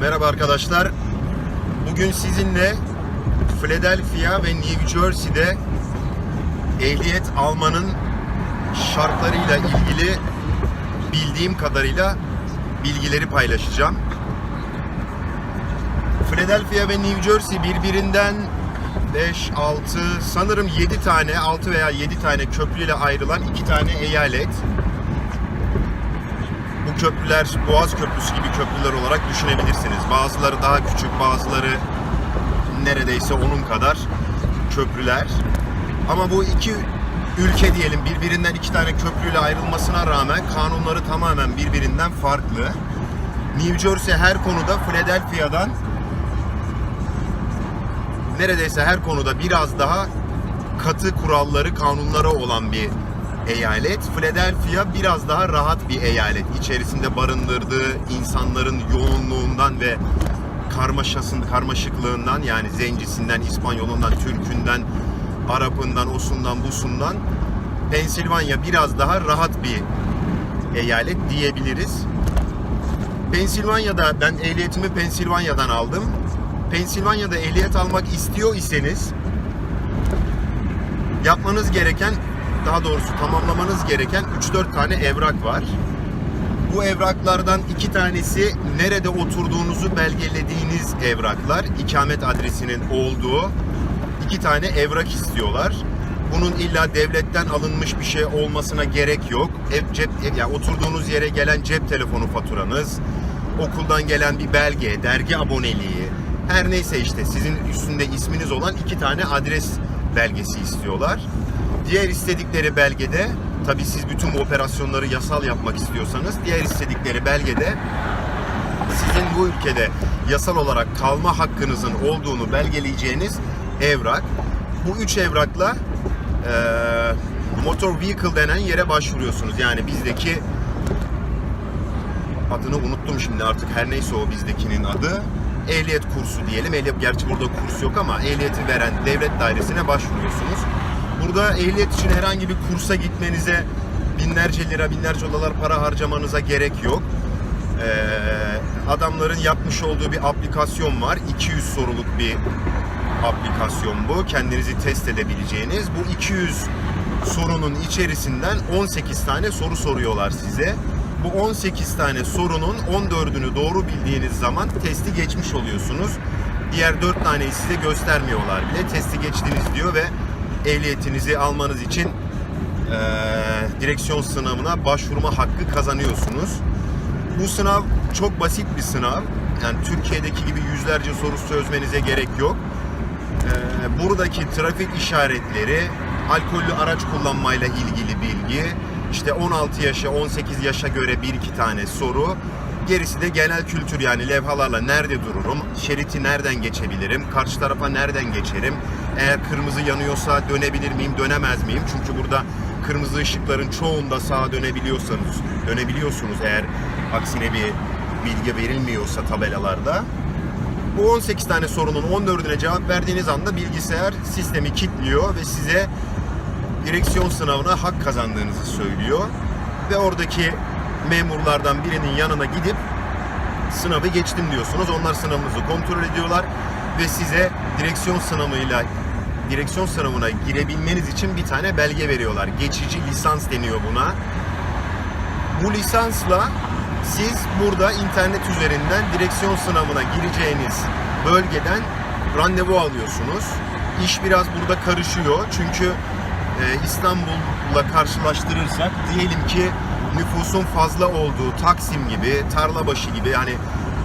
Merhaba arkadaşlar. Bugün sizinle Philadelphia ve New Jersey'de ehliyet almanın şartlarıyla ilgili bildiğim kadarıyla bilgileri paylaşacağım. Philadelphia ve New Jersey birbirinden 5, 6, sanırım 7 tane, 6 veya 7 tane köprüyle ayrılan iki tane eyalet. Bu köprüler Boğaz Köprüsü gibi köprüler olarak düşünebilirsiniz. Bazıları daha küçük, bazıları neredeyse onun kadar köprüler. Ama bu iki ülke diyelim birbirinden iki tane köprüyle ayrılmasına rağmen kanunları tamamen birbirinden farklı. New Jersey her konuda Philadelphia'dan neredeyse her konuda biraz daha katı kuralları, kanunları olan bir eyalet. Philadelphia biraz daha rahat bir eyalet. İçerisinde barındırdığı insanların yoğunluğundan ve karmaşasın, karmaşıklığından yani zencisinden, İspanyolundan, Türkünden, Arapından, osundan, busundan Pensilvanya biraz daha rahat bir eyalet diyebiliriz. Pensilvanya'da ben ehliyetimi Pensilvanya'dan aldım. Pensilvanya'da ehliyet almak istiyor iseniz yapmanız gereken daha doğrusu tamamlamanız gereken 3-4 tane evrak var. Bu evraklardan iki tanesi nerede oturduğunuzu belgelediğiniz evraklar. ikamet adresinin olduğu iki tane evrak istiyorlar. Bunun illa devletten alınmış bir şey olmasına gerek yok. Ev, cep, ev- yani oturduğunuz yere gelen cep telefonu faturanız, okuldan gelen bir belge, dergi aboneliği, her neyse işte sizin üstünde isminiz olan iki tane adres belgesi istiyorlar. Diğer istedikleri belgede, tabii siz bütün bu operasyonları yasal yapmak istiyorsanız, diğer istedikleri belgede sizin bu ülkede yasal olarak kalma hakkınızın olduğunu belgeleyeceğiniz evrak. Bu üç evrakla eee motor vehicle denen yere başvuruyorsunuz. Yani bizdeki adını unuttum şimdi artık her neyse o bizdekinin adı. Ehliyet kursu diyelim. Ehliyet, gerçi burada kurs yok ama ehliyeti veren devlet dairesine başvuruyorsunuz. Burada ehliyet için herhangi bir kursa gitmenize binlerce lira, binlerce dolar para harcamanıza gerek yok. Ee, adamların yapmış olduğu bir aplikasyon var. 200 soruluk bir aplikasyon bu. Kendinizi test edebileceğiniz. Bu 200 sorunun içerisinden 18 tane soru soruyorlar size. Bu 18 tane sorunun 14'ünü doğru bildiğiniz zaman testi geçmiş oluyorsunuz. Diğer 4 taneyi size göstermiyorlar bile. Testi geçtiniz diyor ve ehliyetinizi almanız için eee, direksiyon sınavına başvurma hakkı kazanıyorsunuz. Bu sınav çok basit bir sınav. Yani Türkiye'deki gibi yüzlerce soru çözmenize gerek yok. Ee, buradaki trafik işaretleri, alkollü araç kullanmayla ilgili bilgi, işte 16 yaşa 18 yaşa göre bir iki tane soru. Gerisi de genel kültür yani levhalarla nerede dururum, şeriti nereden geçebilirim, karşı tarafa nereden geçerim, eğer kırmızı yanıyorsa dönebilir miyim, dönemez miyim? Çünkü burada kırmızı ışıkların çoğunda sağa dönebiliyorsanız, dönebiliyorsunuz eğer aksine bir bilgi verilmiyorsa tabelalarda. Bu 18 tane sorunun 14'üne cevap verdiğiniz anda bilgisayar sistemi kilitliyor ve size direksiyon sınavına hak kazandığınızı söylüyor. Ve oradaki memurlardan birinin yanına gidip sınavı geçtim diyorsunuz. Onlar sınavınızı kontrol ediyorlar ve size direksiyon sınavıyla direksiyon sınavına girebilmeniz için bir tane belge veriyorlar. Geçici lisans deniyor buna. Bu lisansla siz burada internet üzerinden direksiyon sınavına gireceğiniz bölgeden randevu alıyorsunuz. İş biraz burada karışıyor çünkü e, İstanbul'la karşılaştırırsak diyelim ki nüfusun fazla olduğu Taksim gibi, Tarlabaşı gibi yani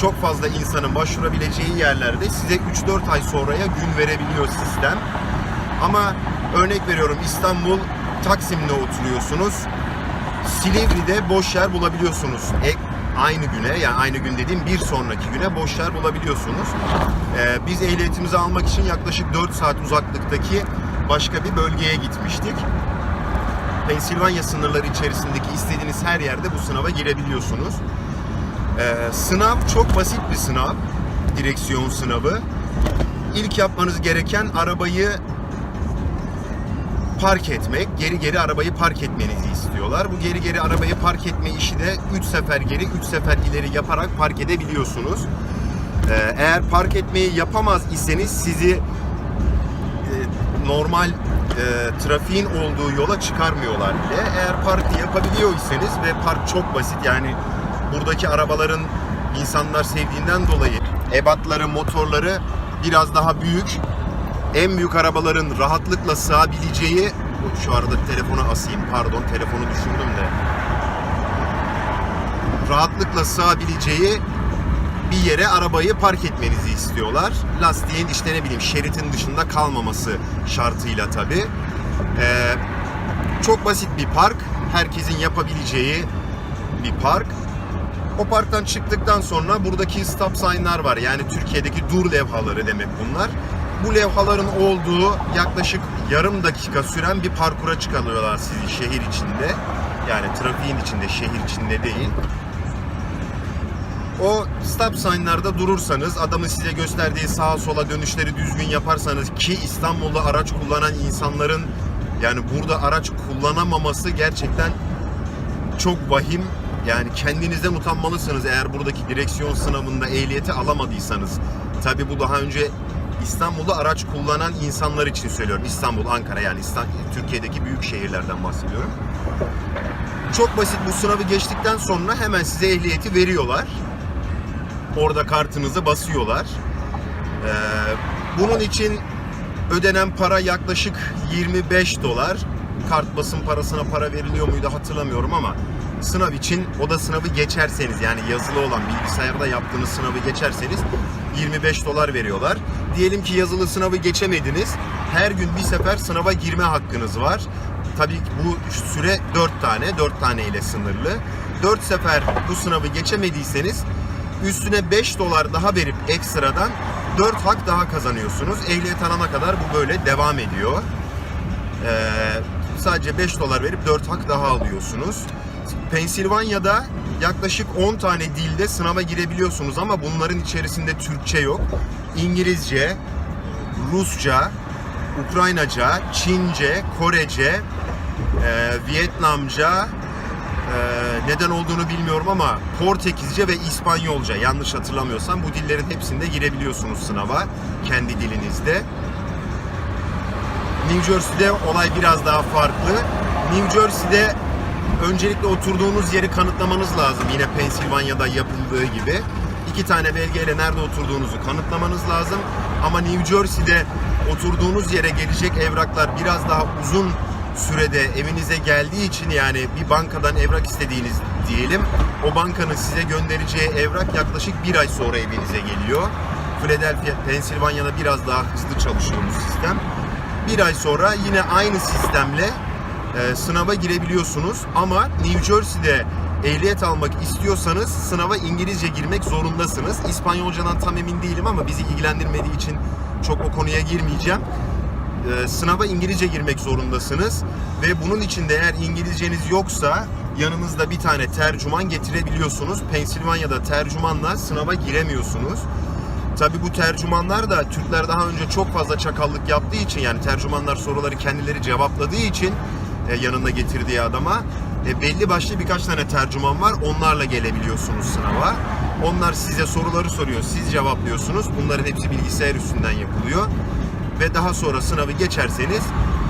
çok fazla insanın başvurabileceği yerlerde size 3-4 ay sonraya gün verebiliyor sistem. Ama örnek veriyorum İstanbul Taksim'de oturuyorsunuz. Silivri'de boş yer bulabiliyorsunuz. E, aynı güne yani aynı gün dediğim bir sonraki güne boş yer bulabiliyorsunuz. Ee, biz ehliyetimizi almak için yaklaşık 4 saat uzaklıktaki başka bir bölgeye gitmiştik. Pensilvanya sınırları içerisindeki istediğiniz her yerde bu sınava girebiliyorsunuz. Ee, sınav çok basit bir sınav. Direksiyon sınavı. İlk yapmanız gereken arabayı park etmek, geri geri arabayı park etmenizi istiyorlar. Bu geri geri arabayı park etme işi de 3 sefer geri, 3 sefer ileri yaparak park edebiliyorsunuz. Ee, eğer park etmeyi yapamaz iseniz sizi e, normal e, trafiğin olduğu yola çıkarmıyorlar bile. Eğer parkı yapabiliyor iseniz ve park çok basit yani buradaki arabaların insanlar sevdiğinden dolayı ebatları, motorları biraz daha büyük. En büyük arabaların rahatlıkla sığabileceği şu arada telefonu asayım pardon telefonu düşürdüm de rahatlıkla sığabileceği bir yere arabayı park etmenizi istiyorlar. Lastiğin işte ne bileyim şeritin dışında kalmaması şartıyla tabi. çok basit bir park. Herkesin yapabileceği bir park. O parktan çıktıktan sonra buradaki stop sign'lar var. Yani Türkiye'deki dur levhaları demek bunlar. Bu levhaların olduğu yaklaşık yarım dakika süren bir parkura çıkarıyorlar sizi şehir içinde. Yani trafiğin içinde, şehir içinde değil. O stop sign'larda durursanız, adamın size gösterdiği sağa sola dönüşleri düzgün yaparsanız ki İstanbul'da araç kullanan insanların yani burada araç kullanamaması gerçekten çok vahim. Yani kendinizden utanmalısınız eğer buradaki direksiyon sınavında ehliyeti alamadıysanız. Tabi bu daha önce İstanbul'da araç kullanan insanlar için söylüyorum. İstanbul, Ankara yani İstanbul, Türkiye'deki büyük şehirlerden bahsediyorum. Çok basit bu sınavı geçtikten sonra hemen size ehliyeti veriyorlar. Orada kartınızı basıyorlar. Ee, bunun için ödenen para yaklaşık 25 dolar. Kart basım parasına para veriliyor muydu hatırlamıyorum ama sınav için o da sınavı geçerseniz yani yazılı olan bilgisayarda yaptığınız sınavı geçerseniz 25 dolar veriyorlar. Diyelim ki yazılı sınavı geçemediniz. Her gün bir sefer sınava girme hakkınız var. Tabii bu süre 4 tane, 4 tane ile sınırlı. 4 sefer bu sınavı geçemediyseniz üstüne 5 dolar daha verip ekstradan 4 hak daha kazanıyorsunuz. Ehliyet alana kadar bu böyle devam ediyor. Ee, sadece 5 dolar verip 4 hak daha alıyorsunuz. Pensilvanya'da yaklaşık 10 tane dilde sınava girebiliyorsunuz ama bunların içerisinde Türkçe yok. İngilizce, Rusça, Ukraynaca, Çince, Korece, e, Vietnamca, neden olduğunu bilmiyorum ama Portekizce ve İspanyolca yanlış hatırlamıyorsam bu dillerin hepsinde girebiliyorsunuz sınava kendi dilinizde. New Jersey'de olay biraz daha farklı. New Jersey'de öncelikle oturduğunuz yeri kanıtlamanız lazım. Yine Pensilvanya'da yapıldığı gibi. iki tane belgeyle nerede oturduğunuzu kanıtlamanız lazım. Ama New Jersey'de oturduğunuz yere gelecek evraklar biraz daha uzun sürede evinize geldiği için yani bir bankadan evrak istediğiniz diyelim. O bankanın size göndereceği evrak yaklaşık bir ay sonra evinize geliyor. Philadelphia, Pensilvanya'da biraz daha hızlı çalışıyor bu sistem. Bir ay sonra yine aynı sistemle e, sınava girebiliyorsunuz. Ama New Jersey'de ehliyet almak istiyorsanız sınava İngilizce girmek zorundasınız. İspanyolcadan tam emin değilim ama bizi ilgilendirmediği için çok o konuya girmeyeceğim. E, sınava İngilizce girmek zorundasınız ve bunun için de eğer İngilizceniz yoksa yanınızda bir tane tercüman getirebiliyorsunuz. Pensilvanya'da tercümanla sınava giremiyorsunuz. Tabi bu tercümanlar da Türkler daha önce çok fazla çakallık yaptığı için yani tercümanlar soruları kendileri cevapladığı için e, yanında getirdiği adama e, belli başlı birkaç tane tercüman var. Onlarla gelebiliyorsunuz sınava. Onlar size soruları soruyor. Siz cevaplıyorsunuz. Bunların hepsi bilgisayar üstünden yapılıyor. Ve daha sonra sınavı geçerseniz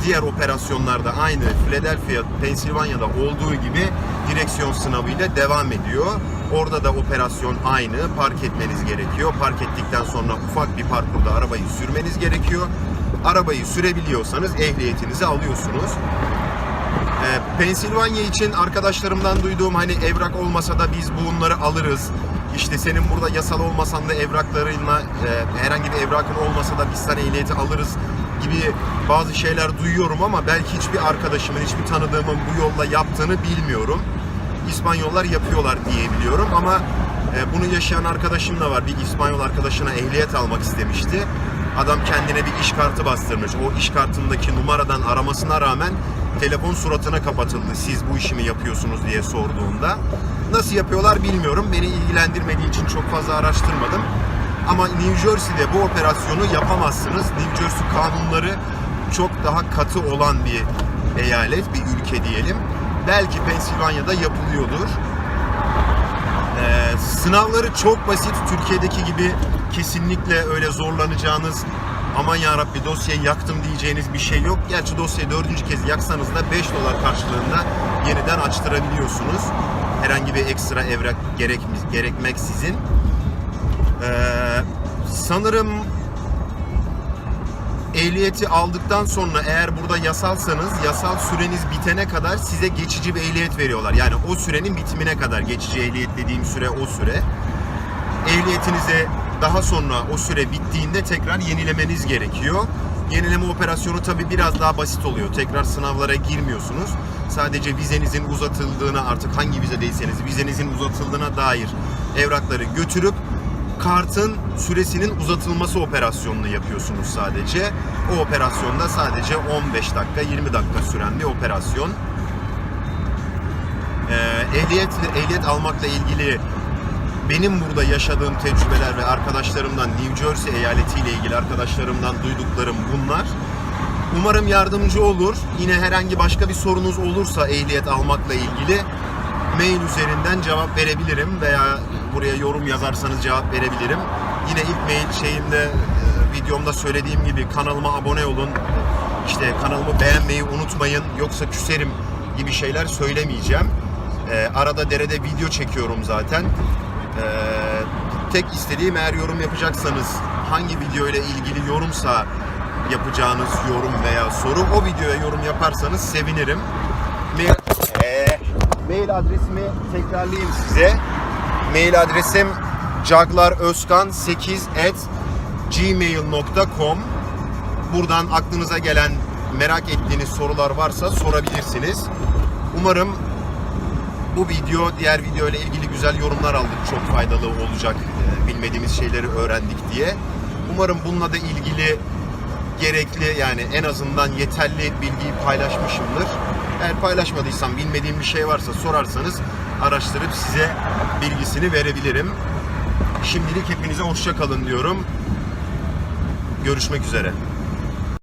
diğer operasyonlarda aynı Philadelphia, Pensilvanya'da olduğu gibi direksiyon sınavıyla devam ediyor. Orada da operasyon aynı. Park etmeniz gerekiyor. Park ettikten sonra ufak bir parkurda arabayı sürmeniz gerekiyor. Arabayı sürebiliyorsanız ehliyetinizi alıyorsunuz. Ee, Pensilvanya için arkadaşlarımdan duyduğum hani evrak olmasa da biz bunları alırız. İşte senin burada yasal olmasan da evraklarınla e, herhangi bir evrakın olmasa da biz sana ehliyeti alırız gibi bazı şeyler duyuyorum ama belki hiçbir arkadaşımın, hiçbir tanıdığımın bu yolla yaptığını bilmiyorum. İspanyollar yapıyorlar diye biliyorum ama e, bunu yaşayan arkadaşım da var. Bir İspanyol arkadaşına ehliyet almak istemişti. Adam kendine bir iş kartı bastırmış. O iş kartındaki numaradan aramasına rağmen telefon suratına kapatıldı. Siz bu işi mi yapıyorsunuz diye sorduğunda. Nasıl yapıyorlar bilmiyorum. Beni ilgilendirmediği için çok fazla araştırmadım. Ama New Jersey'de bu operasyonu yapamazsınız. New Jersey kanunları çok daha katı olan bir eyalet, bir ülke diyelim. Belki Pensilvanya'da yapılıyordur. Ee, sınavları çok basit. Türkiye'deki gibi kesinlikle öyle zorlanacağınız aman ya Rabbi dosyayı yaktım diyeceğiniz bir şey yok. Gerçi dosyayı dördüncü kez yaksanız da 5 dolar karşılığında yeniden açtırabiliyorsunuz. Herhangi bir ekstra evrak gerek, gerekmeksizin. Ee, sanırım ehliyeti aldıktan sonra eğer burada yasalsanız yasal süreniz bitene kadar size geçici bir ehliyet veriyorlar. Yani o sürenin bitimine kadar geçici ehliyet dediğim süre o süre. Ehliyetinize daha sonra o süre bittiğinde tekrar yenilemeniz gerekiyor. Yenileme operasyonu tabi biraz daha basit oluyor. Tekrar sınavlara girmiyorsunuz. Sadece vizenizin uzatıldığına artık hangi vizedeyseniz vizenizin uzatıldığına dair evrakları götürüp kartın süresinin uzatılması operasyonunu yapıyorsunuz sadece. O operasyonda sadece 15 dakika 20 dakika süren bir operasyon. Ee, ehliyet ehliyet almakla ilgili benim burada yaşadığım tecrübeler ve arkadaşlarımdan New Jersey eyaletiyle ilgili arkadaşlarımdan duyduklarım bunlar. Umarım yardımcı olur. Yine herhangi başka bir sorunuz olursa ehliyet almakla ilgili mail üzerinden cevap verebilirim veya buraya yorum yazarsanız cevap verebilirim. Yine ilk mail şeyimde e, videomda söylediğim gibi kanalıma abone olun. İşte kanalımı beğenmeyi unutmayın yoksa küserim gibi şeyler söylemeyeceğim. E, arada derede video çekiyorum zaten. E, tek istediğim eğer yorum yapacaksanız hangi video ile ilgili yorumsa yapacağınız yorum veya soru o videoya yorum yaparsanız sevinirim. Mail, Ee, mail adresimi tekrarlayayım size. Mail adresim caglarözkan8 at gmail.com Buradan aklınıza gelen merak ettiğiniz sorular varsa sorabilirsiniz. Umarım bu video diğer video ile ilgili güzel yorumlar aldık. Çok faydalı olacak. e, Bilmediğimiz şeyleri öğrendik diye. Umarım bununla da ilgili gerekli yani en azından yeterli bilgiyi paylaşmışımdır. Eğer paylaşmadıysam bilmediğim bir şey varsa sorarsanız araştırıp size bilgisini verebilirim. Şimdilik hepinize hoşça kalın diyorum. Görüşmek üzere.